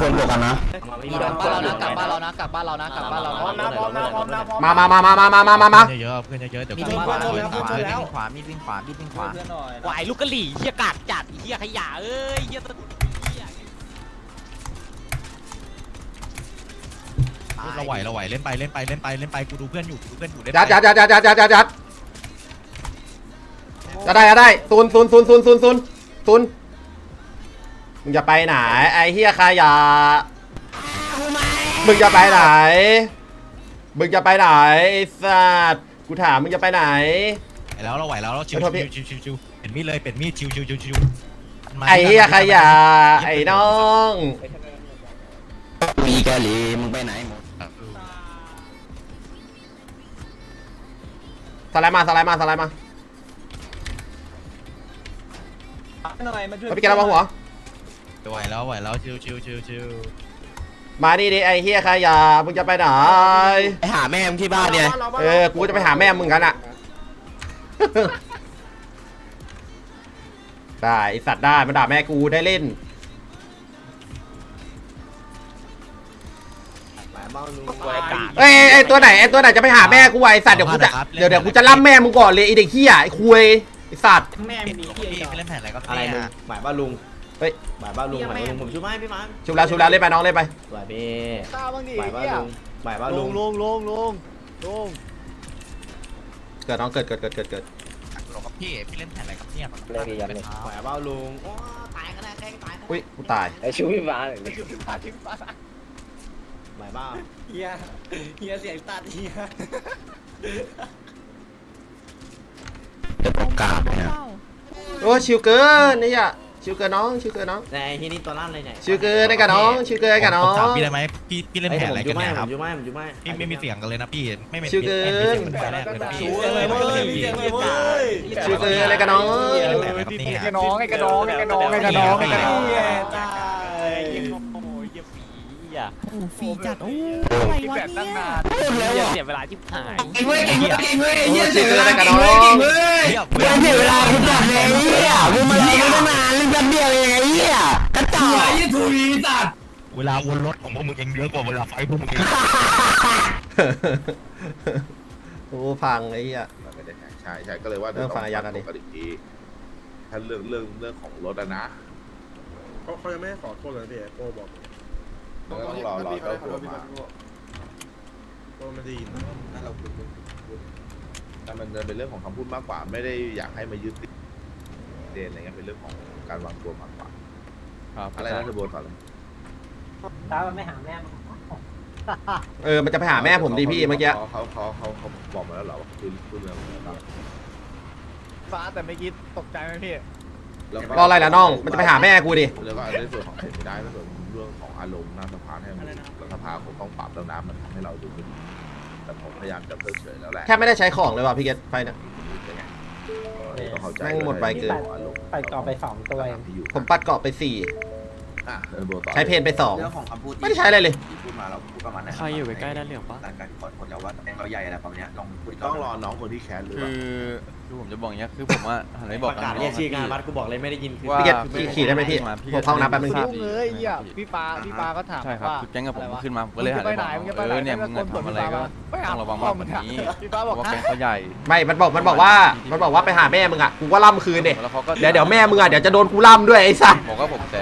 คนบวกกันนะกลับบ้านเรานะกลับบ้านเรานะกลับบ้านเรานะกลับบ้านเรานะพร้อมนะพร้อมนะพร้อมนะพร้อมมามามามามามามามามาเยอะๆเพื่อนเยอะๆเดี๋ยวมีกูวิ่งขวามีวิ่งขวาชนแล้ววิ่งขวามีวิ่งขวามีวิ่งขวาเพื่อนหน่อยวายลูกกะหลี่เฮียกาดจัดเฮียขยะเอ้ยเฮียตะเหี้ยเราไหวเราไหวเล่นไปเล่นไปเล่นไปเล่นไปกูดูเพื่อนอยู่กูดูเพื่อนอยู่เล่นยัดยัดยัดยัดยัดยัดยัดยัดจะได้จะได้ศูนย์ศูนย์ศูนย์ศูนย์ศูนย์ศูนย์ศูนย์ มึงจะไปไหน ไอ้เฮียขยะมึงจะไปไหน มึงจะไปไหนไอ้สัตว์กูถามมึงจะไปไหน ไหวแล้วเราไหวแล้วเราชิวขอโทษพี่ ชิวชิวชิวเป็นมีดเลยเป็นมีดชิวชิวชิวชิวไอ้เฮียขยะไอ้น้อง มีแกหลีมึงไปไหนหมดสไลด์มาสไลด์มาสไลด์มาหน่อยมาช่วยเอาพี่แกระวังหัว ไหวแล้วไหวแล้วชิวชิวชิวชิวมาดิดิไอ้เฮียขยะมึงจะไปไหน ไปหาแม่มึงที่บ้านเนี่ยเออ กูจะไปหาแม่มึงกันอะ ได้ไอสัตว์ได้มันด่าแม่กูได้เล่น เอ้ยไอตัวไหนไอตัวไหนจะไปหาแม่กูวะไอสัตว์เดี๋ยวกูจะเดี๋ยวเดี๋ยวกูจะล่ำแม่มึงก่อนเลยไอเด็กเฮียไอคุยไอสัตว์แม่มีพี่ที่พี่เล่นแผนอะไรก็อะไรมึงหมายว่าลุง เฮ้ยหมายว่าลุงหมายว่าลุงผมช่วยไหมพี่มันชุบแล้วชุบแล้วเล่นไปน้องเล่นไปสวยพี่ข้าบ้างดิหมายว่าลุงหมายว่าลลุงงลงลงลงลงเกิดน้องเกิดเกิดเกิดเกิดเกิดพี่พี่เล่นแผนอะไรครับเนี่ยเลยพี่ยันเลยหมายว่าลุงโอ้ตายก็ได้แค่ตายอุ้ยกูตายไอชูพี่ฟ้าเลยไปอยู่ที่ป่าที่ป่าหมายว่าเฮียเฮียเสียงตัดเฮียจะประกาศเนี่ยโอ้ชิวเกินนี่อะ ชิวเกินน้องชิวเกินน้องในที่นี่ตัวลั่นเลยเนี่ยชิวเกินได้กับน้องชิวเกินได้กับน้อผมถามง พี่ได้ไหมพี่พี่เล่นแผนอะไรกันเนี่ยผครัมบจุ๊ไม่ผมจุ๊ไม่ผมจุ๊ไม่พี่ไม่มีเสียงกันเลยนะพี่ไม่มีชิวเกิน ไม่มีเสียงเป็นไฟแรกเลยนะพี่ชูเลยเว้ยมีเสียงเลยเว้ยชิวเกินอะไรกับน้องพี่ไอ้กระน้องไอ้กระน้องไอ้กระน้องไอ้กระน้องไอ้กระน้องเฮียตายเฮียโอ้ยเฮียฝีเฮียโอ้ฟีจัดโอ้อะไรวะเนี่ยเฮียเสียเวลาชิบหายเก่งเว้ยเก่งเว้ยเก่งเว้ยโอ้ชิวเกินอะไรกับน้องเรียกเวลาเสียเวลาคุณจัด เวลาวนรถของพวกมึงยังเยอะกว่าเวลาไฟพวกมึงอีกโอ้พังไอ้เหี้ย มันไม่ได้แข่งใช่ใช่ก็เลยว่าเรื่องฟังอายัดอะดิปกติถ้าเรื่องเรื่องเรื่องของรถอะนะเขาเขายังไม่ได้ขอโทษเลยพี่โอบอกมันก็ต้องรอรอเจ้าตัวมาโอไม่ได้ยินถ้าเราคุยแต่มันจะเป็นเรื่องของคำพูดมากกว่า ไม่ได้อยากให้มายึดติดเดนอะไรเงี้ยเป็นเรื่องของการวางตัวมากกว่า อะไรนะเทอร์โบต่อเลย ตาไม่หาแม่เออมันจะไปหาแม่ผมดิพี่เมื่อกี้เขาเขาเขาเขาเขาบอกมาแล้วเหรอว่าคือคือเรื่องอะไรบ้างฟ้าแต่ไม่คิดตกใจไหมพี่แล้วรออะไรล่ะน้อง มันจะไปหาแม่กูดิแล้วก็ในส่วนของไม่ได้ในส่วนของเรื่องของอารมณ์หน้าสภาให้มันรัฐสภาคงต้องปรับแล้วน้ำมันทำให้เราดูขึ้นแต่ผมพยายามจะเพิกเฉยแล้วแหละแค่ไม่ได้ใช้ของเลยว่ะพี่เกตไฟเนี่ยก็เข้าใจแม่งหมดไวเกินไปต่อไปสองตัวที่อยู่ผมปัดเกาะไปสี่ อะเออโบต่อใช้เพนไปสอง เรื่องของคำพูดไม่ได้ใช้อะไรเลย ที่พูดมาเราพูดประมาณไหนใครอยู่ใกล้ๆด้านเหลืองปะ หลังการขอโทษแล้วว่าแม่งเราใหญ่อะไรประมาณนี้ลองพูดต้องรอน้องคนที่แคสหรือเปคืล่าอคือผมจะบอกอย่างเงี้ยคือผมว่าหันไปบอกประกาศเรียกชื่องานวัดกูบอกเลยไม่ได้ยินคือว่าพี่เกตขี่ได้ไหมพี่ผมเข้าน้ำแป๊บนึงพี่ยุ่งเลยเฮียพี่ปาพี่ปาก็ถามใช่ครับว่าคือแก๊งกับผมอะไรวะขึ้นมาผมก็เลยหันไปไปไหนบอกมึงจะไปเอไหนอเนี่ยมึงอะทำอะไรก็ไปหาต้องระวังมากกว่านี้พี่ฟ้าเพบอกราะว่าฮะแก๊งเขาใหญ่ ไม่มันบอกมันบอกว่า มันบอกว่าไปหาแม่มึงอะ กูก็ล่ำคืนเด็แล้วเขาก็เดี๋ยวเดี๋ยวแม่มึงอะเดี๋ยวจะโดนกูล่ำด้วยไอ้สัส บอกว่าผมแต่